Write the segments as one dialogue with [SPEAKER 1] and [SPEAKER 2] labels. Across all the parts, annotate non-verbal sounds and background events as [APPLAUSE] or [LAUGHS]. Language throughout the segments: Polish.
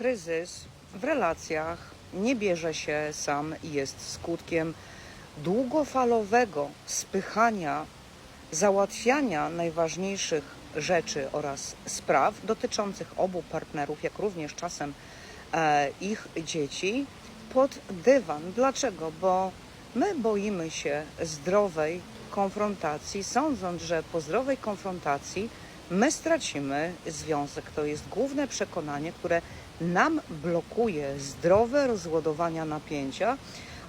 [SPEAKER 1] kryzys w relacjach nie bierze się sam i jest skutkiem długofalowego spychania, załatwiania najważniejszych rzeczy oraz spraw dotyczących obu partnerów, jak również czasem e, ich dzieci pod dywan. Dlaczego? Bo my boimy się zdrowej konfrontacji, sądząc, że po zdrowej konfrontacji my stracimy związek. To jest główne przekonanie, które nam blokuje zdrowe rozładowania napięcia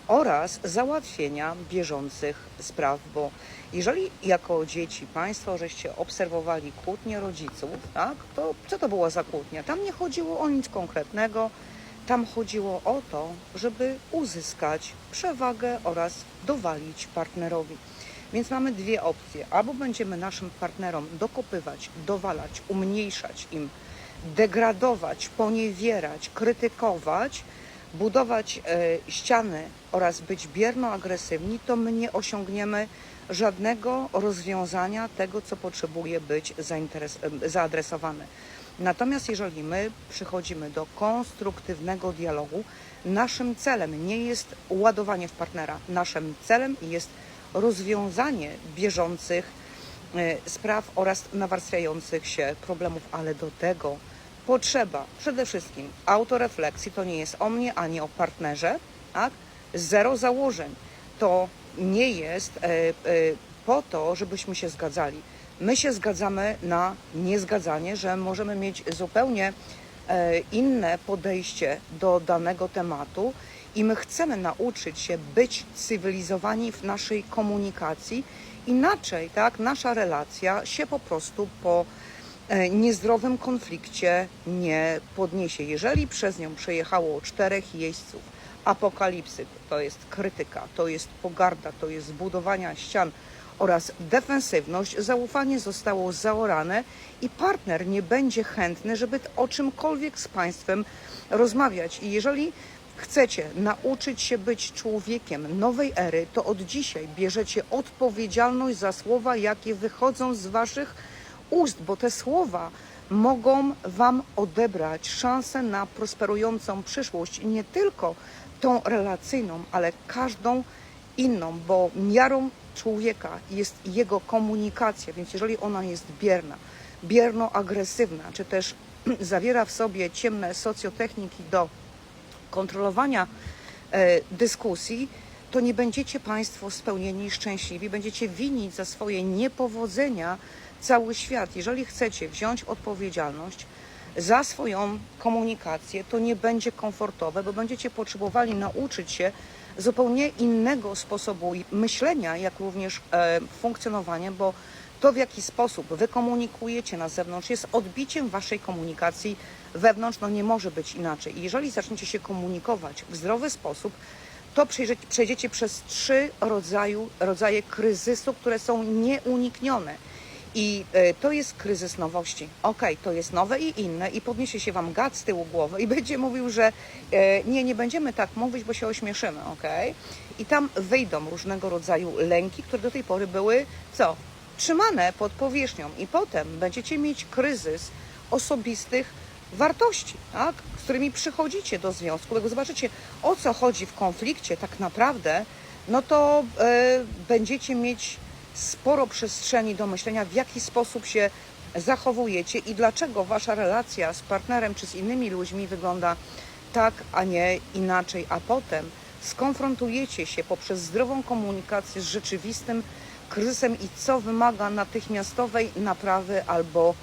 [SPEAKER 1] oraz załatwienia bieżących spraw, bo jeżeli jako dzieci Państwo żeście obserwowali kłótnie rodziców, tak, to co to była za kłótnia? Tam nie chodziło o nic konkretnego, tam chodziło o to, żeby uzyskać przewagę oraz dowalić partnerowi. Więc mamy dwie opcje. Albo będziemy naszym partnerom dokopywać, dowalać, umniejszać im, degradować, poniewierać, krytykować, budować e, ściany oraz być bierno-agresywni, to my nie osiągniemy żadnego rozwiązania tego, co potrzebuje być zaadresowane. Natomiast jeżeli my przychodzimy do konstruktywnego dialogu, naszym celem nie jest ładowanie w partnera, naszym celem jest rozwiązanie bieżących e, spraw oraz nawarstwiających się problemów, ale do tego potrzeba przede wszystkim autorefleksji, to nie jest o mnie ani o partnerze, tak? Zero założeń. To nie jest e, e, po to, żebyśmy się zgadzali. My się zgadzamy na niezgadzanie, że możemy mieć zupełnie inne podejście do danego tematu i my chcemy nauczyć się być cywilizowani w naszej komunikacji. Inaczej, tak, nasza relacja się po prostu po e, niezdrowym konflikcie nie podniesie. Jeżeli przez nią przejechało czterech jeźdźców, apokalipsy, to jest krytyka, to jest pogarda, to jest budowania ścian oraz defensywność, zaufanie zostało zaorane i partner nie będzie chętny, żeby o czymkolwiek z Państwem rozmawiać. I jeżeli chcecie nauczyć się być człowiekiem nowej ery, to od dzisiaj bierzecie odpowiedzialność za słowa, jakie wychodzą z Waszych ust, bo te słowa mogą Wam odebrać szansę na prosperującą przyszłość, nie tylko tą relacyjną, ale każdą inną, bo miarą człowieka jest jego komunikacja, więc jeżeli ona jest bierna, bierno-agresywna, czy też [CLEARS THROAT] zawiera w sobie ciemne socjotechniki do kontrolowania e, dyskusji, to nie będziecie Państwo spełnieni i szczęśliwi, będziecie winić za swoje niepowodzenia cały świat. Jeżeli chcecie wziąć odpowiedzialność za swoją komunikację, to nie będzie komfortowe, bo będziecie potrzebowali nauczyć się zupełnie innego sposobu myślenia, jak również e, funkcjonowania, bo to, w jaki sposób wy komunikujecie na zewnątrz, jest odbiciem waszej komunikacji wewnątrz. No nie może być inaczej. I jeżeli zaczniecie się komunikować w zdrowy sposób, to przejdziecie, przez trzy rodzaju, rodzaje kryzysu, które są nieuniknione. I e, to jest kryzys nowości. Okej, to jest nowe i inne i podniesie się Wam gad z tyłu głowy i [LAUGHS] będzie mówił, że e, nie, nie będziemy tak mówić, bo się ośmieszymy, okej? I tam wyjdą różnego rodzaju lęki, które do tej pory były, co? Trzymane pod powierzchnią i potem będziecie mieć kryzys osobistych wartości, tak? z którymi przychodzicie do związku, jak zobaczycie o co chodzi w konflikcie tak naprawdę, no to e, będziecie mieć sporo przestrzeni do myślenia, w jaki sposób się zachowujecie i dlaczego wasza relacja z partnerem czy z innymi ludźmi wygląda tak, a nie inaczej, a potem skonfrontujecie się poprzez zdrową komunikację z rzeczywistym kryzysem i co wymaga natychmiastowej naprawy albo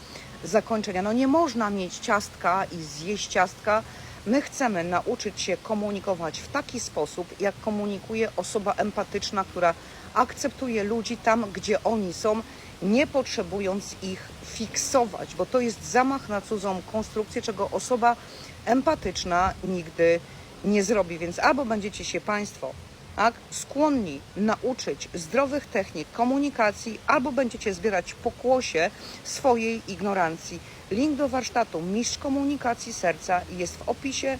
[SPEAKER 1] zakończenia. No nie można mieć ciastka i zjeść ciastka. My chcemy nauczyć się komunikować w taki sposób, jak komunikuje osoba empatyczna, która akceptuje ludzi tam, gdzie oni są, nie potrzebując ich fiksować, bo to jest zamach na cudzą konstrukcję, czego osoba empatyczna nigdy nie zrobi. Więc albo będziecie się Państwo tak, skłonni nauczyć zdrowych technik komunikacji, albo będziecie zbierać pokłosie swojej ignorancji. Link do warsztatu Mistrz Komunikacji Serca jest w opisie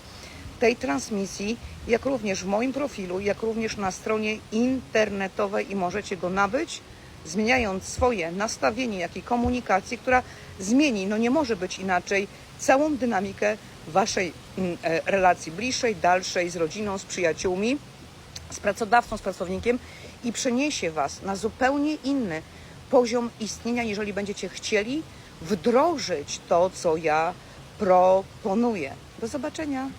[SPEAKER 1] tej transmisji, jak również w moim profilu, jak również na stronie internetowej i możecie go nabyć, zmieniając swoje nastawienie, jak i komunikację, która zmieni, no nie może być inaczej, całą dynamikę waszej mm, e, relacji bliższej, dalszej, z rodziną, z przyjaciółmi, z pracodawcą, z pracownikiem i przeniesie was na zupełnie inny poziom istnienia, jeżeli będziecie chcieli wdrożyć to, co ja proponuję. Do zobaczenia.